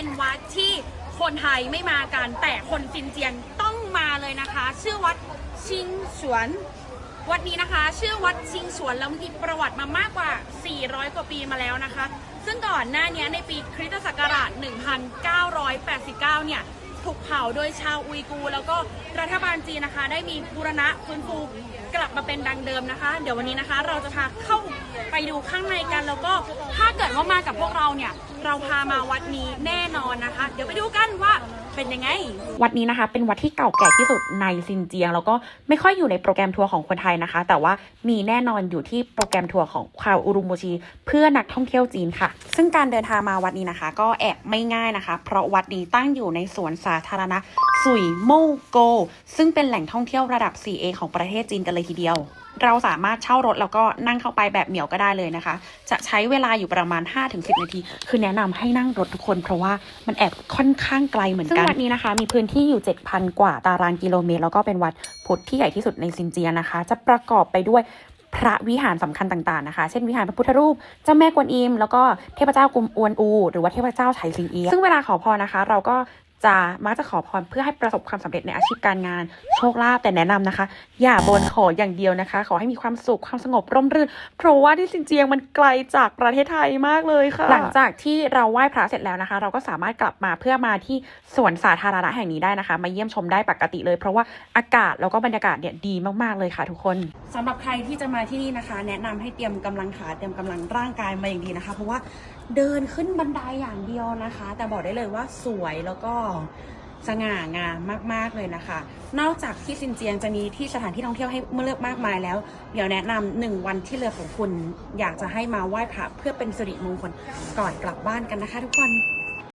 เป็นวัดที่คนไทยไม่มากัน แต่คนจินเจียนต้องมาเลยนะคะ ชื่อวัดชิงสวน วัดนี้นะคะ ชื่อวัดชิงสวนแล้วมีประวัติมามากกว่า 400 กว่าปีมาแล้วนะคะ ซึ่งก่อนหน้านี้ในปีคริสตศักราช 1989 เนี่ย ถูกเผาโดยชาวอุยกู แล้วก็รัฐบาลจีนนะคะ ได้มีบูรณะฟื้นฟูกลับมาเป็นดังเดิมนะคะ เดี๋ยววันนี้นะคะ เราจะพาเข้าไปดูข้างในกัน แล้วก็ถ้าเกิดว่ามากับพวกเราเนี่ยเราพามาวัดนี้แน่นอนนะคะ เดี๋ยวไปดูกันว่าเป็นยังไง วัดนี้นะคะ เป็นวัดที่เก่าแก่ที่สุดในซินเจียง แล้วก็ไม่ค่อยอยู่ในโปรแกรมทัวร์ของคนไทยนะคะ แต่ว่ามีแน่นอนอยู่ที่โปรแกรมทัวร์ของคาวอุรุมโมชีเพื่อนักท่องเที่ยวจีนค่ะ ซึ่งการเดินทางมาวัดนี้นะคะ ก็แอบไม่ง่ายนะคะ เพราะวัดนี้ตั้งอยู่ในสวนสาธารณะสุยโมโก ซึ่งเป็นแหล่งท่องเที่ยวระดับ 4A ของประเทศจีนกันเลยทีเดียว เราสามารถเช่ารถแล้วก็นั่งเข้าไปแบบเหมียวก็ได้เลยนะคะ จะใช้เวลาอยู่ประมาณ 5-10 นาที คือแนะนำให้นั่งรถทุกคน เพราะว่ามันแอบค่อนข้างไกลเหมือนกันซึ่งวัดนี้นะคะ มีพื้นที่อยู่ 7,000 กว่าตารางกิโลเมตร แล้วก็เป็นวัดพุทธที่ใหญ่ที่สุดในซินเจียนะคะ จะประกอบไปด้วยพระวิหารสำคัญต่างๆนะคะ เช่นวิหารพระพุทธรูป เจ้าแม่กวนอิม แล้วก็เทพเจ้ากุมอวนอู หรือว่าเทพเจ้าไฉสิงเอียะซึ่งเวลาขอพรนะคะ เราก็ จะมักจะขอพรเพื่อให้ประสบความสำเร็จในอาชีพการงาน โชคลาภแต่แนะนำนะคะ อย่าบนขออย่างเดียวนะคะ ขอให้มีความสุขความสงบร่มรื่น เพราะว่าที่ซินเจียงมันไกลจากประเทศไทยมากเลยค่ะ หลังจากที่เราไหว้พระเสร็จแล้วนะคะ เราก็สามารถกลับมาเพื่อมาที่สวนสาธารณะแห่งนี้ได้นะคะ มาเยี่ยมชมได้ปกติเลย เพราะว่าอากาศแล้วก็บรรยากาศเนี่ยดีมากๆเลยค่ะ ทุกคนสำหรับใครที่จะมาที่นี่นะคะ แนะนำให้เตรียมกำลังขาเตรียมกำลังร่างกายมาอย่างดีนะคะ เพราะว่าเดินขึ้นบันไดอย่างเดียวนะคะ แต่บอกได้เลยว่าสวยแล้วก็สง่างามมาก ๆ เลยนะคะ นอกจากที่ซินเจียงจะมีที่สถานที่ท่องเที่ยวให้เลือกมากมายแล้ว เดี๋ยวแนะนำหนึ่งวันที่เรือของคุณ อยากจะให้มาไหว้พระเพื่อเป็นสิริมงคลก่อนกลับบ้านกันนะคะทุกคน